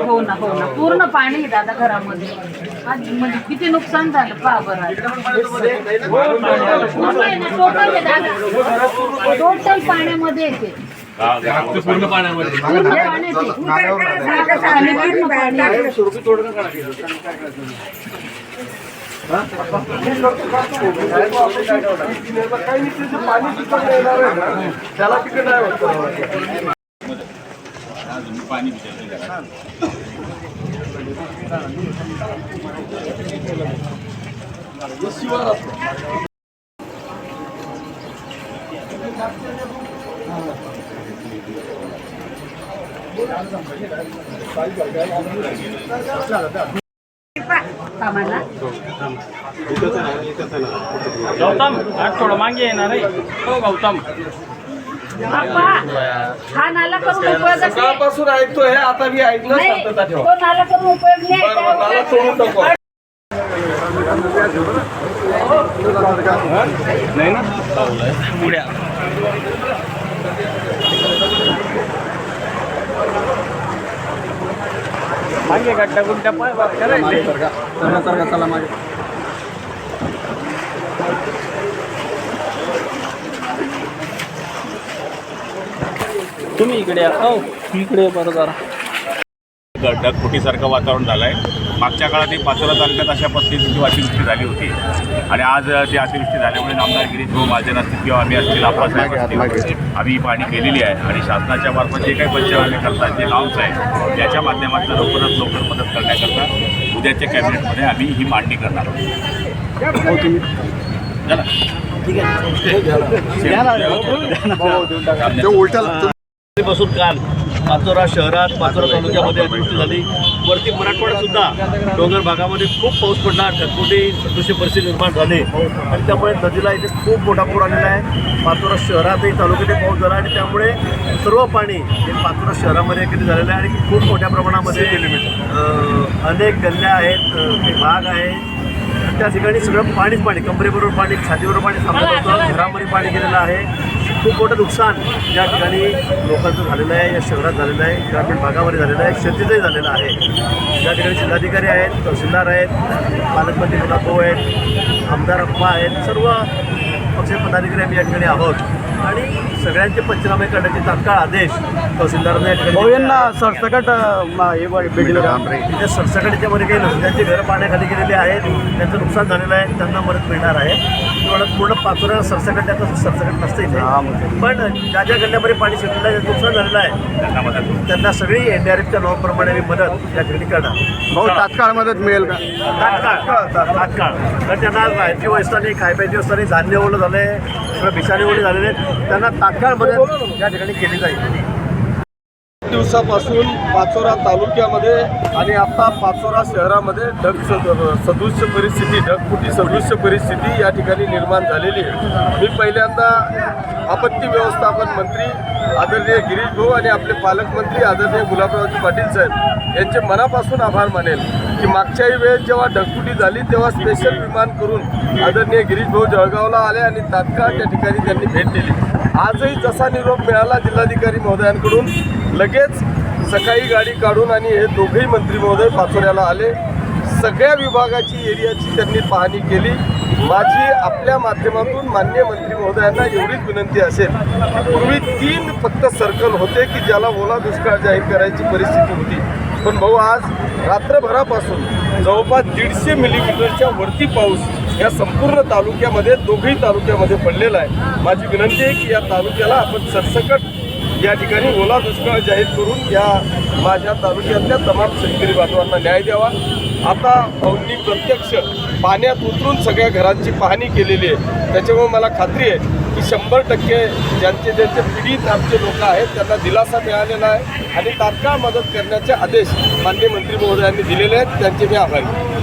हो ना हो ना. पूर्ण पाणी आहे दादा घरामध्ये. आज म्हणजे किती नुकसान झालं पहा बरं टोटल आहे दादा टोटल पाण्यामध्ये येते. पूर्ण पाण्यामध्ये. आहे. काही नाही त्याचं पाणी तिकडनं येणार आहे ना त्याला तिकडे नाही होत कामाला गौतम आज थोडं मागे येणार आहे. हो गौतम. बाप्पा, हा नाला करून उपयोग नाही. सकाळपासून ऐकतोय आता मी ऐकलं नाही, शांतता ठेवा. तो नाला करून उपयोग नाही. बरं, बरं, नाला सोडून टाकू. नाही ना? मागे गड्डा गुड्डा पाय करायचे तुम्ही इकडे या. हो इकडे बरं जरा. ढगफुटीसारखं वातावरण झालं आहे मागच्या काळात ही पाचोरा तालुक्यात अशा पद्धतीची अतिवृष्टी झाली होती. आणि आज ती अतिवृष्टी झाल्यामुळे नामदार गिरीश भाऊ माझे नसतील किंवा आम्ही असतील आप्पासाहेब असतील आम्ही ही पाणी केलेली आहे. आणि शासनाच्या मार्फत जे काही पंचनामे करतात जे नॉर्म्स आहे त्याच्या माध्यमातून लवकरात लवकर मदत करण्याकरता उद्याच्या कॅबिनेटमध्ये आम्ही ही मांडणी करणार आहोत? पासून काल पाचोरा शहरात पाचोरा तालुक्यामध्ये अतिवृष्टी झाली. वरती मराठवाड्यात सुद्धा डोंगर भागामध्ये खूप पाऊस पडला ढगफुटी सदृश्य परिस्थिती निर्माण झाली. आणि त्यामुळे नदीला इथे खूप मोठा पूर आलेला आहे. पाचोरा शहरातही तालुक्यातही पाऊस झाला आणि त्यामुळे सर्व पाणी हे पाचोरा शहरामध्ये एकत्रित झालेलं आहे आणि खूप मोठ्या प्रमाणामध्ये अनेक गल्ल्या आहेत भाग आहे. त्या ठिकाणी सगळं पाणीच पाणी कमरेबरोबर पाणी छातीबरोबर पाणी थांबत होतं. घरामध्ये पाणी गेलेलं आहे. खूप मोठं नुकसान या ठिकाणी लोकांचं झालेलं आहे या शहरात झालेलं आहे ग्रामीण भागामध्ये झालेलं आहे शेतीचंही झालेलं आहे. या ठिकाणी जिल्हाधिकारी आहेत तहसीलदार आहेत पालकमंत्री मुला भाऊ आहेत आमदार अप्पा आहेत सर्व पक्ष पदाधिकारी आम्ही या ठिकाणी आहोत. आणि सगळ्यांचे पंचनामे करण्याचे तात्काळ आदेश तहसीलदारांना. सरसकट तिथे सरसकटच्या मध्ये काही नसतं त्यांची घरं पाण्याखाली गेलेली आहेत. त्यांचं नुकसान झालेलं आहे. त्यांना मदत मिळणार आहे. तुम्हाला पूर्ण पाचोऱ्या सरसकट त्याचं सरसकट नसतं इथे. पण ज्या ज्या गल्ल्यामध्ये पाणी शिरलेलं आहे नुकसान झालेलं आहे त्यांना मदत त्यांना सगळी एनडीआरएफच्या नॉमप्रमाणे मी मदत या ठिकाणी करणार. तात्काळ मदत मिळेल का? तात्काळ तात्काळ तर त्यांना राहायची व्यवस्था नाही खायची व्यवस्था नाही धान्य ओलं झालं आहे किंवा बिचारी ओली झालेले आहेत. त्यांना तात्काळ मदत या ठिकाणी केली जाईल. दिवसापासून पाचोरा तालुक्यामध्ये आणि आता पाचोरा शहरामध्ये ढग सदृश्य परिस्थिती ढगफुटी सदृश्य परिस्थिती या ठिकाणी निर्माण झालेली आहे. मी पहिल्यांदा आपत्ती व्यवस्थापन मंत्री आदरणीय गिरीश भाऊ आणि आपले पालकमंत्री आदरणीय गुलाबरावजी पाटील साहेब यांचे मनापासून आभार मानेल. की मागच्याही वेळेस जेव्हा ढगफुटी झाली तेव्हा स्पेशल विमान करून आदरणीय गिरीश भाऊ जळगावला आले आणि तात्काळ त्या ठिकाणी त्यांनी भेट दिली. आजही जसा निरोप मिळाला जिल्हाधिकारी महोदयांकडून लगेच सकाळी गाडी काढून आणि हे दोघेही मंत्री महोदय पाचोऱ्याला आले. सगळ्या विभागाची एरियाची त्यांनी पाहणी केली. माझी आपल्या माध्यमातून मान्य मंत्री महोदयांना एवढीच विनंती असेल. पूर्वी तीन फक्त सर्कल होते की ज्याला ओला दुष्काळ जाहीर करायची परिस्थिती होती. पण भाऊ आज रात्रभरापासून जवळपास दीडशे मिलीमीटरच्या वरती पाऊस या संपूर्ण तालुक्यामध्ये दोघेही तालुक्यामध्ये पडलेला आहे. माझी विनंती आहे की या तालुक्याला आपण सरसकट या ठिकाणी ओला दुष्काळ जाहीर करून या माझ्या तालुक्यातल्या तमाम शेतकरी बांधवांना न्याय द्यावा. आता भाऊंनी प्रत्यक्ष पाण्यात उतरून सगळ्या घरांची पाहणी केलेली आहे. त्याच्यामुळे मला खात्री आहे की शंभर टक्के ज्यांचे ज्यांचे पीडित आमचे लोक आहेत त्यांना दिलासा मिळालेला आहे आणि तात्काळ मदत करण्याचे आदेश माननीय मंत्री महोदयांनी दिलेले आहेत. त्यांचे मी आभारी